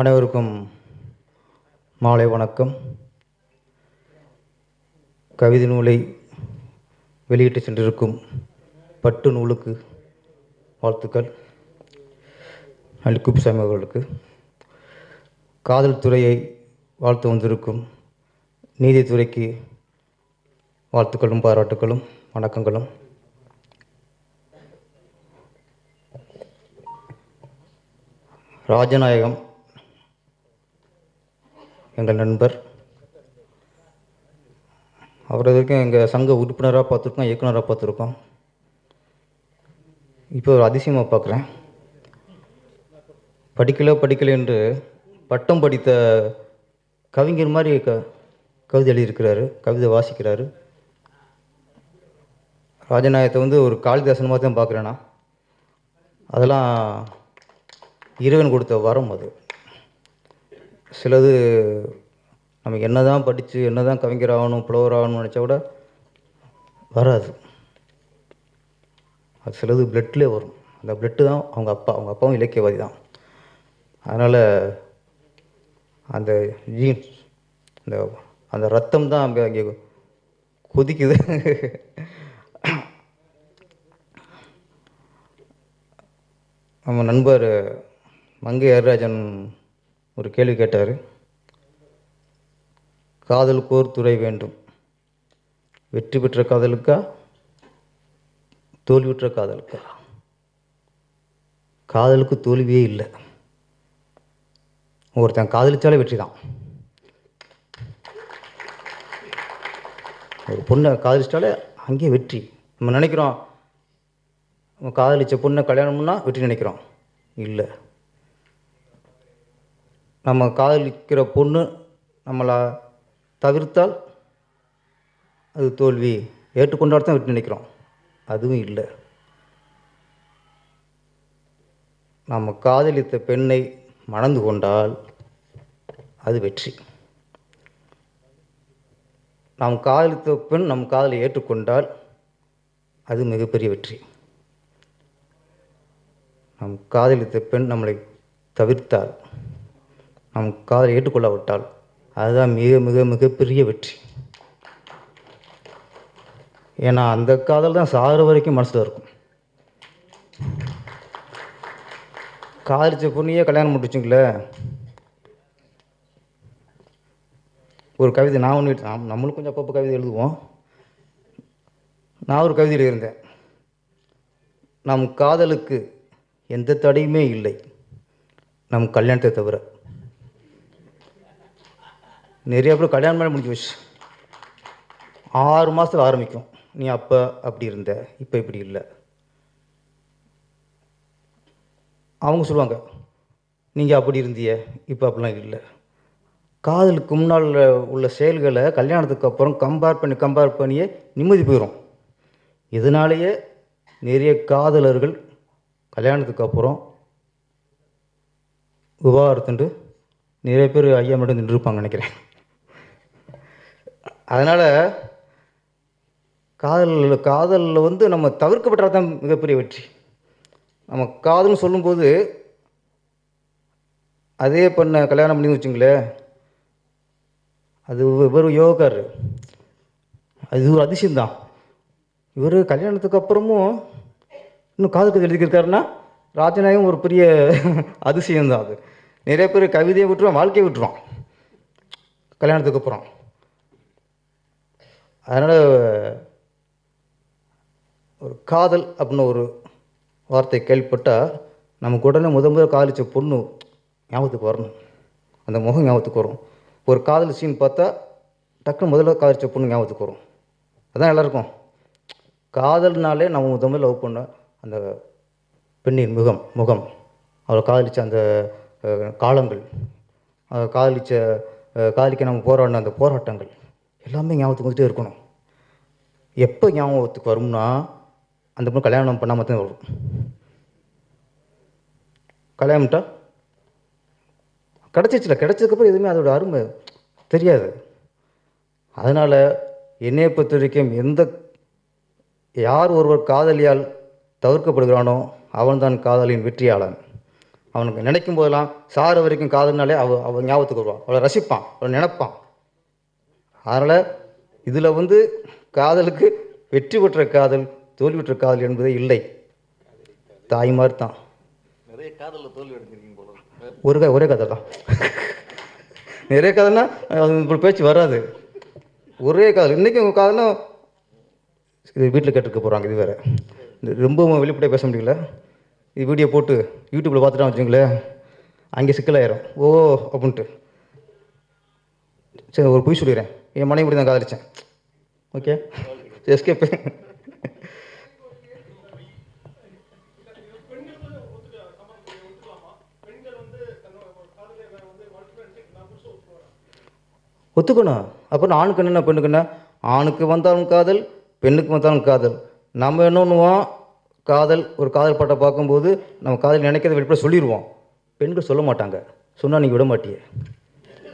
அனைவருக்கும் மாலை வணக்கம். கவிதை நூலை வெளியிட்டு சென்றிருக்கும் பட்டு நூலுக்கு வாழ்த்துக்கள். அலி குப்புசாமி அவர்களுக்கு. காதல் துறையை வாழ்த்து வந்திருக்கும் நீதித்துறைக்கு வாழ்த்துக்களும் பாராட்டுக்களும் வணக்கங்களும். ராஜநாயகம் எங்கள் நண்பர். அவர் வரைக்கும் எங்கள் சங்க உறுப்பினராக பார்த்துருக்கோம் இயக்குனராக பார்த்துருக்கோம். இப்போ ஒரு அதிசயமாக பார்க்குறேன். படிக்கல படிக்கல என்று பட்டம் படித்த கவிஞர் மாதிரி க கவிதை எழுதியிருக்கிறாரு கவிதை வாசிக்கிறாரு. ராஜநாயகத்தை வந்து ஒரு காளிதாசன் மாதிரி தான் பார்க்குறேன்னா அதெல்லாம் இறைவன் கொடுத்த வரம் அது. சிலது நம்ம என்ன தான் படித்து என்ன தான் கவிஞர் ஆகணும் புலவர் ஆகணும்னு நினச்சா கூட வராது. அது சிலது பிளட்லேயே வரும். அந்த பிளட்டு தான் அவங்க அப்பா. அவங்க அப்பாவும் இலக்கியவாதி தான். அதனால் அந்த ஜீன்ஸ் அந்த அந்த ரத்தம் தான் அங்கே அங்கே கொதிக்குது. நம்ம நண்பர் மங்கை ஏர்ராஜன் ஒரு கேள்வி கேட்டார். காதலுக்கு ஒரு துறை வேண்டும். வெற்றி பெற்ற காதலுக்கா? தோல்வியுற்ற காதலுக்கா? காதலுக்கு தோல்வியே இல்லை. ஒருத்தன் காதலிச்சாலே வெற்றி தான். ஒரு பொண்ணை காதலிச்சிட்டாலே அங்கேயே வெற்றி. நம்ம நினைக்கிறோம் நம்ம காதலிச்ச பொண்ணை கல்யாணம்னா வெற்றி நினைக்கிறோம். இல்லை. நம்ம காதலிக்கிற பொண்ணு நம்மளை தவிர்த்தால் அது தோல்வி ஏற்றுக்கொண்டால் தான் நினைக்கிறோம். அதுவும் இல்லை. நம்ம காதலித்த பெண்ணை மணந்து கொண்டால் அது வெற்றி. நாம் காதலித்த பெண் நம் காதலை ஏற்றுக்கொண்டால் அது மிகப்பெரிய வெற்றி. நம் காதலித்த பெண் நம்மளை தவிர்த்தால் நம் காதலை ஏற்றுக்கொள்ளாவிட்டால் அதுதான் மிக மிக மிகப்பெரிய வெற்றி. ஏன்னா அந்த காதல் தான் சாகிற வரைக்கும் மனசில் இருக்கும். காதலிச்ச பொண்ணையே கல்யாணம் முடிச்சுங்களே ஒரு கவிதை நான் ஒன்று நாம் நம்மளும் கொஞ்சம் அப்பப்போ கவிதை எழுதுவோம். நான் ஒரு கவிதையில் இருந்தேன் நம் காதலுக்கு எந்த தடையுமே இல்லை. நம் கல்யாணத்தை தவிர. நிறைய பேர் கல்யாணம் பண்ணி முடிஞ்சு வச்சு. ஆறு மாதத்தில் ஆரம்பிக்கும். நீ அப்போ அப்படி இருந்த இப்போ இப்படி இல்லை. அவங்க சொல்லுவாங்க நீங்கள் அப்படி இருந்திய இப்போ அப்படிலாம் இல்லை. காதலுக்கு முன்னால் உள்ள செயல்களை கல்யாணத்துக்கு அப்புறம் கம்பேர் பண்ணி கம்பேர் பண்ணியே நிம்மதி போயிடும் இதனாலேயே நிறைய காதலர்கள் கல்யாணத்துக்கு அப்புறம் விவாகரத்துண்டு நிறைய பேர் ஐயா மட்டும் நின்றுருப்பாங்க நினைக்கிறேன். அதனால் காதல் காதலில் வந்து நம்ம தவிர்க்கப்பட்டால் தான் மிகப்பெரிய வெற்றி. நம்ம காதல்னு சொல்லும்போது அதே பண்ண கல்யாணம் பண்ணி வச்சுங்களேன் அது வெறும் யோகார் அது ஒரு அதிசயம்தான். இவர் கல்யாணத்துக்கு அப்புறமும் இன்னும் காதல் கதை எழுதியிருக்காருன்னா ராஜநாயகம் ஒரு பெரிய அதிசயம்தான் அது. நிறைய பேர் கவிதையை விட்டுருவான் வாழ்க்கையை விட்டுருவான். கல்யாணத்துக்கு அப்புறம். அதனால் ஒரு காதல் அப்படின்னு ஒரு வார்த்தை கேள்விப்பட்டால் நமக்கு உடனே முத முதல் காதலிச்ச பொண்ணு ஞாபகத்துக்கு வரணும். அந்த முகம் ஞாபகத்துக்கு வரும். ஒரு காதல் சீன் பார்த்தா டக்குன்னு முதல்ல காதலிச்ச பொண்ணு ஞாபகத்துக்கு வரும். அதான் எல்லாருக்கும். காதல்னாலே நம்ம முத முதல்ல லவ் பண்ண அந்த பெண்ணின் முகம் முகம். அவளை காதலிச்ச அந்த காலங்கள். காதலித்த காதலிச்ச காதலிக்க நம்ம போராடின அந்த போராட்டங்கள். எல்லாமே ஞாபகத்துக்கு வந்துட்டே இருக்கணும். எப்போ ஞாபகத்துக்கு வரும்னா அந்த பொண்ணு கல்யாணம் பண்ணாமல் தான் வரும். கல்யாணம்ட்டா? கிடச்சிச்சுல கிடச்சதுக்கப்புறம் எதுவுமே அதோட அருமை தெரியாது. அதனால் என்னையை பொறுத்த வரைக்கும் எந்த யார் ஒருவர் காதலியால் தவிர்க்கப்படுகிறானோ அவன்தான் காதலியின் வெற்றியாளன். அவனுக்கு நினைக்கும் போதெல்லாம் சார வரைக்கும் காதல்னாலே அவ அவன் ஞாபகத்துக்கு வருவான். அவளை ரசிப்பான் அவளை நினைப்பான். அதனால் இதில் வந்து காதலுக்கு வெற்றி பெற்ற காதல் தோல்வி பெற்ற காதல் என்பதே இல்லை. தாய்மார் தான். நிறைய காதலில் தோல்வி அடைஞ்சிருக்கீங்க போல. ஒரு ஒரே கதை தான். நிறைய கதைன்னா அது இப்படி பேச்சு வராது. ஒரே காதல். இன்றைக்கி உங்கள் காதல்னா இது வீட்டில் கேட்டுக்க போகிறாங்க இது வேறு. இந்த ரொம்ப வெளிப்படையாக பேச முடியல. இது வீடியோ போட்டு யூடியூப்பில் பார்த்துட்டா வச்சுங்களேன் அங்கே சிக்கலாயிரும். ஓ அப்படின்ட்டு. சரி ஒரு பொய் சொல்லிடுறேன். என் மனைவி தான் காதலிச்சேன் ஓகே எஸ்கேப் ஒத்துக்கணும். அப்புறம் ஆணுக்கு என்ன பெண்ணுக்கு என்ன? ஆணுக்கு வந்தாலும் காதல் பெண்ணுக்கு வந்தாலும் காதல். நம்ம என்ன பண்ணுவோம்? காதல் ஒரு காதல் பாட்டை பார்க்கும்போது நம்ம காதல் நினைக்கிறத வெளிப்பட சொல்லிடுவோம் பெண்கள் சொல்ல மாட்டாங்க. சொன்னால் நீங்கள் விட மாட்டியே.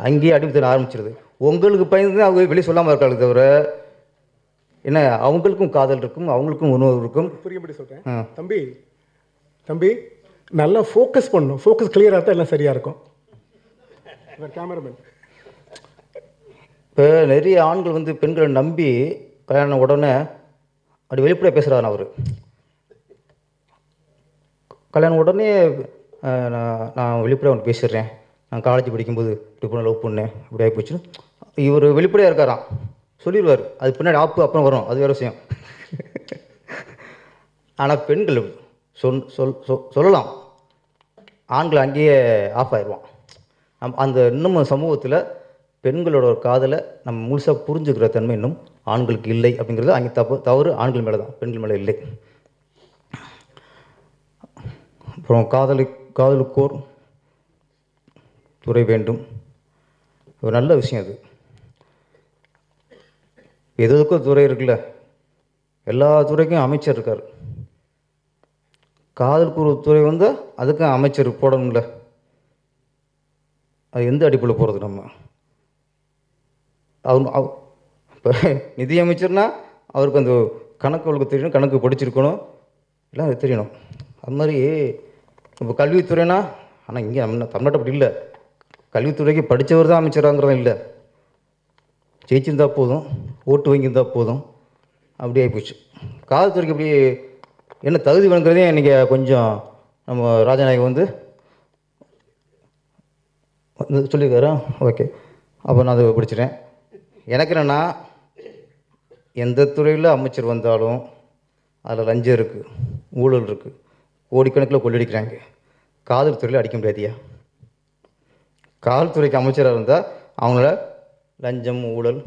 அங்கேயே அடிமத்தன ஆரம்பிச்சிருது. உங்களுக்கு பயந்து அவங்க வெளியே சொல்லாமல் இருக்காங்க தவிர என்ன அவங்களுக்கும் காதல் இருக்கும் அவங்களுக்கும் உணவு இருக்கும். புரியும்படி சொல்கிறேன். தம்பி தம்பி நல்லா ஃபோக்கஸ் பண்ணணும். ஃபோக்கஸ் கிளியராக தான் எல்லாம் சரியாக இருக்கும். கேமராமேன் இப்போ நிறைய ஆண்கள் வந்து பெண்களை நம்பி கல்யாணம் உடனே அப்படி வெளிப்படையாக பேசுகிறாரு அவர். கல்யாணம் உடனே நான் நான் வெளிப்படையாக அவனுக்கு பேசிடுறேன். நான் காலேஜ் படிக்கும்போது இப்படி பண்ண லவ் பண்ணேன் இப்படி ஆகி போச்சு இவர் வெளிப்படையாக இருக்காராம். சொல்லிடுவார். அது பின்னாடி ஆப்பு அப்புறம் வரும். அது வேறு விஷயம். ஆனால் பெண்கள் சொல் சொல் சொ- சொல்லலாம். ஆண்கள் அங்கேயே ஆஃப் ஆயிடுவான். நம் அந்த இன்னும் சமூகத்தில் பெண்களோட ஒரு காதலை நம்ம முழுசாக புரிஞ்சுக்கிற தன்மை இன்னும் ஆண்களுக்கு இல்லை அப்படிங்கிறது அங்கே தப்பு தவறு ஆண்கள் மேலே தான் பெண்கள் மேலே இல்லை. அப்புறம் காதலி காதலுக்கோர் துறை வேண்டும். ஒரு நல்ல விஷயம் அது. எதுக்கும் துறை இருக்குல்ல. எல்லா துறைக்கும் அமைச்சர் இருக்கார். காதல் ஒரு துறை வந்து அதுக்கும் அமைச்சர் போடணும்ல. அது எந்த அடிப்படையில் போகிறது நம்ம? அவர் அவ இப்போ நிதியமைச்சர்னா அவருக்கு அந்த கணக்கு அவளுக்கு தெரியணும் கணக்கு படிச்சிருக்கணும். எல்லாம் அது தெரியணும். அது மாதிரி இப்போ கல்வித்துறைனா ஆனால் இங்கே நம்ம தமிழ்நாட்டை அப்படி இல்லை. கல்வித்துறைக்கு படித்தவர் தான் அமைச்சராங்கிறதும் இல்லை. ஜெயிச்சிருந்தா போதும் ஓட்டு வாங்கியிருந்தா போதும். அப்படி ஆகிப்போச்சு காவல்துறைக்கு இப்படி என்ன தகுதி வேணுங்கிறதே நீங்கள் கொஞ்சம் நம்ம ராஜநாயகம் வந்து வந்து சொல்லியிருக்காரா? ஓகே. அப்போ நான் அதை பிடிச்சிட்டேன் எனக்கு என்னென்னா எந்த துறையில் அமைச்சர் வந்தாலும் அதில் லஞ்சம் இருக்குது ஊழல் இருக்குது கோடிக்கணக்கில் கொள்ளடிக்கிறாங்க. காதல் துறையில் அடிக்க முடியாதியா? காவல்துறைக்கு அமைச்சராக இருந்தால் அவங்கள லஞ்சம் ஊழல்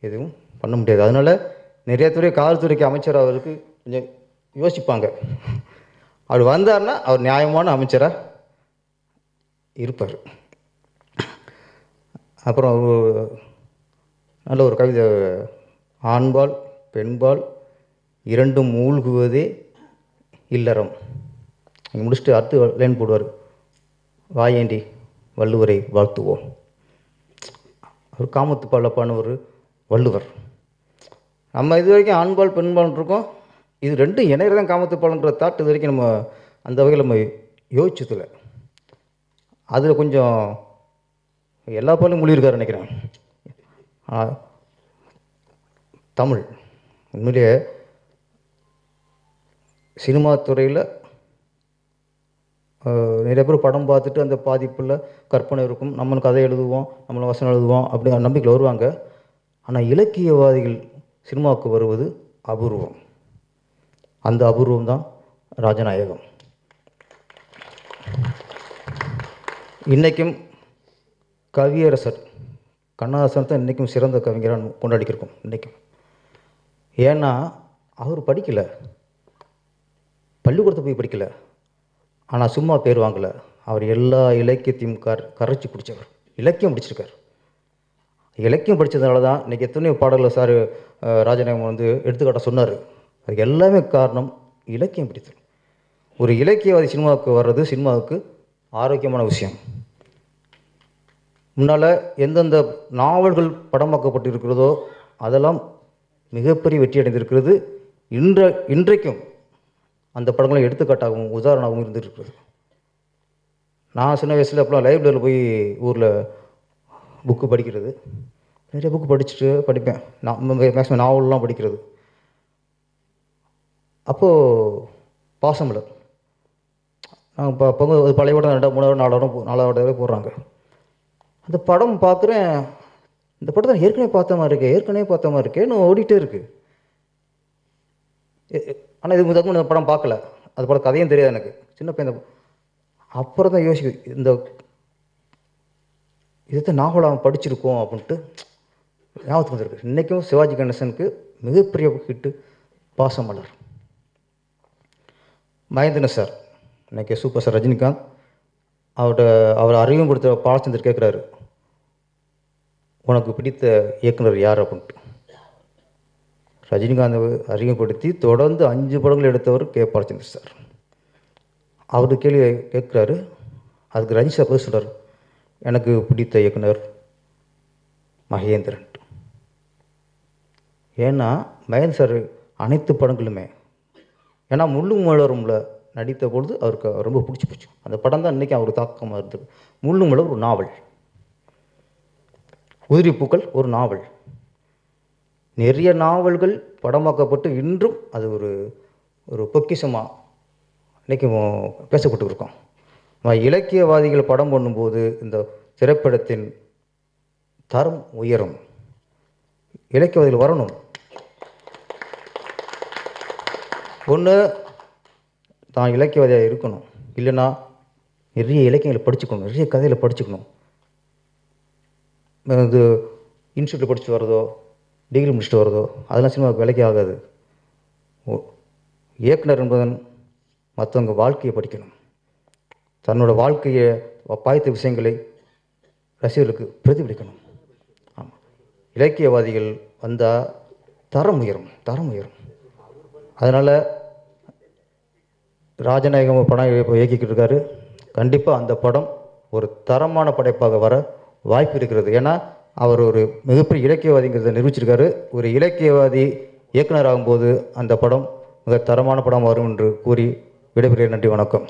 எதுவும் பண்ண முடியாது. அதனால் நிறைய துறை காவல்துறைக்கு அமைச்சராகிறதுக்கு கொஞ்சம் யோசிப்பாங்க. அவர் வந்தார்னா அவர் நியாயமான அமைச்சராக இருப்பார். அப்புறம் ஒரு நல்ல ஒரு கவிதை ஆண்பால் பெண்பால் இரண்டும் மூழ்குவதே இல்லறம். இங்கே முடிச்சுட்டு அடுத்து லைன் போடுவார். வாயேண்டி வள்ளுவரை வாழ்த்துவோம். அவர் காமத்து பாலப்பான்னு ஒரு வள்ளுவர். நம்ம இது வரைக்கும் ஆண்பால் பெண்பால் இருக்கோம். இது ரெண்டும் இணையர் தான் காமத்து பாலன்ற தாட் இது வரைக்கும் நம்ம அந்த வகையில் நம்ம யோசிச்சதில்ல. அதில் கொஞ்சம் எல்லா பாலும் மொழியிருக்காரு நினைக்கிறேன். தமிழ். உண்மையிலேயே சினிமா துறையில் நிறைய பேர் படம் பார்த்துட்டு அந்த பாதிப்பில் கற்பனை இருக்கும். நம்மளும் கதை எழுதுவோம் நம்மளும் வசனம் எழுதுவோம் அப்படி நம்பிக்கையில் வருவாங்க. ஆனால் இலக்கியவாதிகள் சினிமாவுக்கு வருவது அபூர்வம். அந்த அபூர்வம் தான் ராஜநாயகம். இன்றைக்கும் கவியரசர் கண்ணதாசன் தான் இன்றைக்கும் சிறந்த கவிஞராக கொண்டாடிக்கிருக்கோம் இன்றைக்கும் ஏன்னா அவர் படிக்கலை. பள்ளிக்கூடத்தை போய் படிக்கலை. ஆனால் சும்மா பேர் வாங்கலை. அவர் எல்லா இலக்கியத்தையும் கர் கரைச்சி பிடிச்சவர். இலக்கியம் பிடிச்சிருக்கார். இலக்கியம் படித்ததுனால தான் இன்றைக்கி எத்தனையோ பாடல்கள் சார் ராஜநாயகம் வந்து எடுத்துக்காட்ட சொன்னார். அது எல்லாமே காரணம் இலக்கியம் பிடித்தது ஒரு இலக்கியவாதி சினிமாவுக்கு வர்றது சினிமாவுக்கு ஆரோக்கியமான விஷயம். முன்னால் எந்தெந்த நாவல்கள் படமாக்கப்பட்டு இருக்கிறதோ அதெல்லாம் மிகப்பெரிய வெற்றி அடைந்திருக்கிறது. இன்ற இன்றைக்கும் அந்த படங்களை எடுத்துக்காட்டாகவும் உதாரணமாகவும் இருந்திருக்கிறது. நான் சின்ன வயசில் அப்போலாம் லைப்ரரியில் போய் ஊரில் புக்கு படிக்கிறது. நிறைய புக்கு படிச்சுட்டு படிப்பேன். நான் மேக்ஸிமம் நாவல்லாம் படிக்கிறது. அப்போது பாசமலர் நான் இப்போ பங்கு பழைய படம் ரெண்டாவது மூணாவது நாலாவது நாலாவது தடவை போடுறாங்க. அந்த படம் பார்க்குறேன் இந்த படத்தை நான் ஏற்கனவே பார்த்த மாதிரி இருக்கே ஏற்கனவே பார்த்த மாதிரி இருக்கே இன்னும் ஓடிட்டே இருக்குது ஆனால் இதுக்கு தகுந்த இந்த படம் பார்க்கல. அது படம் கதையும் தெரியாது எனக்கு. சின்ன பையன் அப்புறம் தான் யோசிக்க இந்த இதைத்தான் நாவலாக படிச்சிருக்கோம் அப்படின்ட்டு ஞாபகத்துக்கு வந்திருக்கு. இன்றைக்கும் சிவாஜி கணேசனுக்கு மிகப்பெரிய ஹிட்டு பாசமலர். மகேந்திரன் சார் இன்றைக்கி சூப்பர் சார் ரஜினிகாந்த் அவரோட அவர் அறிவும் கொடுத்த பாலச்சந்தர் கேட்குறாரு உனக்கு பிடித்த இயக்குனர் யார்? அப்படின்ட்டு. ரஜினிகாந்தை அறிமுகப்படுத்தி தொடர்ந்து அஞ்சு படங்கள் எடுத்தவர் கே. பாலச்சந்திர சார். அவர் கேள்வி கேட்குறாரு. அதுக்கு ரஜினி சார் பதில் எனக்கு பிடித்த இயக்குனர் மகேந்திரன். ஏன்னா மகேந்திர சார் அனைத்து படங்களுமே ஏன்னா முள்ளும் மலரும்ல நடித்த பொழுது அவருக்கு ரொம்ப பிடிச்சி போச்சு. அந்த படம் தான் இன்றைக்கி அவருக்கு தாக்கமாக இருந்தது. முள்ளும் மலர் ஒரு நாவல். உதிரி பூக்கள் ஒரு நாவல். நிறைய நாவல்கள் படமாக்கப்பட்டு இன்றும் அது ஒரு ஒரு பொக்கிஷமாக இன்றைக்கி பேசப்பட்டு இருக்கோம் இலக்கியவாதிகள் படம் பண்ணும்போது இந்த திரைப்படத்தின் தரம் உயரும். இலக்கியவாதிகள் வரணும். ஒன்று தான் இலக்கியவாதியாக இருக்கணும். இல்லைன்னா நிறைய இலக்கியங்களை படிச்சுக்கணும். நிறைய கதைகளை படிச்சுக்கணும். இது இன்ஸ்டியூட்டில் படித்து வர்றதோ டிகிரி முடிச்சுட்டு வரதோ அதெல்லாம் சினிமாவுக்கு விலைக்கு ஆகாது. ஓ- இயக்குனர் என்பதன் மற்றவங்க வாழ்க்கையை படிக்கணும். தன்னோட வாழ்க்கையை பாய்த்த விஷயங்களை ரசிகர்களுக்கு பிரதிபலிக்கணும். ஆமாம் இலக்கியவாதிகள் வந்தால் தரம் உயரும் தரம் உயரும். அதனால் ராஜநாயகம் படம் இப்போ இயக்கிக்கிட்டு இருக்காரு. கண்டிப்பாக அந்த படம் ஒரு தரமான படைப்பாக வர வாய்ப்பு இருக்கிறது. ஏன்னா அவர் ஒரு மிகப்பெரிய இலக்கியவாதிங்கிறத நிரூபிச்சிருக்காரு. ஒரு இலக்கியவாதி இயக்குனர் ஆகும்போது அந்த படம் மிக தரமான படம் வரும் என்று கூறி விடைபெறுகிறேன். நன்றி வணக்கம்.